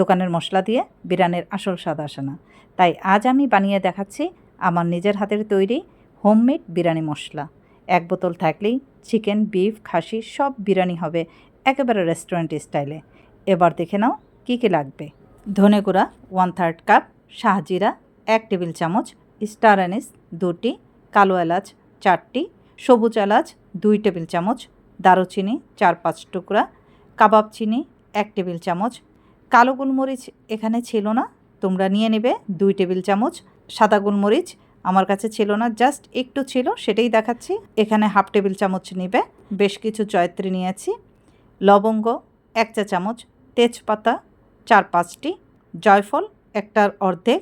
দোকানের মশলা দিয়ে বিরিয়ানির আসল স্বাদ আসে না। তাই আজ আমি বানিয়ে দেখাচ্ছি আমার নিজের হাতের তৈরি হোমমেড বিরিয়ানি মশলা। এক বোতল থাকলেই চিকেন, বিফ, খাসি সব বিরিয়ানি হবে একেবারে রেস্টুরেন্ট স্টাইলে। এবার দেখে নাও কী কী লাগবে। ধনে গুঁড়া ওয়ান থার্ড কাপ শাহজিরা এক টেবিল চামচ, স্টার অ্যানিস দুটি, কালো এলাচ চারটি, সবুজ এলাচ দুই টেবিল চামচ, দারুচিনি চার পাঁচ টুকরা, কাবাব চিনি এক টেবিল চামচ কালো গোলমরিচ এখানে ছিল না, তোমরা নিয়ে নেবে দুই টেবিল চামচ, সাদা গোলমরিচ আমার কাছে ছিল না, জাস্ট একটু ছিল, সেটাই দেখাচ্ছি। এখানে হাফ টেবিল চামচ নেবে, বেশ কিছু জয়ত্রী নিয়েছি। লবঙ্গ এক চা চামচ, তেজপাতা চার পাঁচটি, জয়ফল একটার অর্ধেক,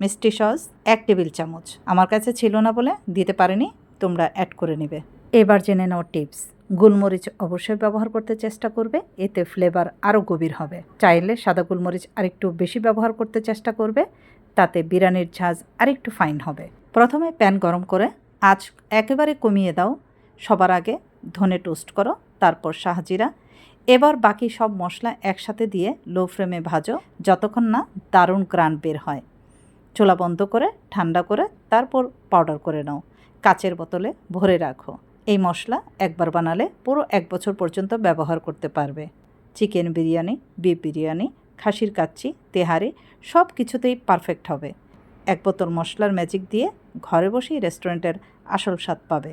মিষ্টি সস এক টেবিল চামচ। আমার কাছে ছিল না বলে দিতে পারিনি, তোমরা অ্যাড করে নেবে। এবার জেনে নাও টিপস গোলমরিচ অবশ্যই ব্যবহার করতে চেষ্টা করবে, এতে ফ্লেভার আরও গভীর হবে। চাইলে সাদা গোলমরিচ আরেকটু বেশি ব্যবহার করতে চেষ্টা করবে, তাতে বিরিয়ানির ঝাঁজ আরেকটু ফাইন হবে। প্রথমে প্যান গরম করে আজ একেবারে কমিয়ে দাও, সবার আগে ধনে টোস্ট করো, তারপর শাহজিরা। এবার বাকি সব মশলা একসাথে দিয়ে লো ফ্লেমে ভাজো, যতক্ষণ না দারুণ গ্রান বের হয়। চোলা বন্ধ করে, ঠান্ডা করে তারপর পাউডার করে নাও। কাচের বোতলে ভরে রাখো। এই মশলা একবার বানালে পুরো এক বছর পর্যন্ত ব্যবহার করতে পারবে। চিকেন বিরিয়ানি, বিফ বিরিয়ানি, খাসির কাচ্চি, তেহারি সব কিছুতেই পারফেক্ট হবে। এক বোতল মশলার ম্যাজিক দিয়ে ঘরে বসেই রেস্টুরেন্টের আসল স্বাদ পাবে।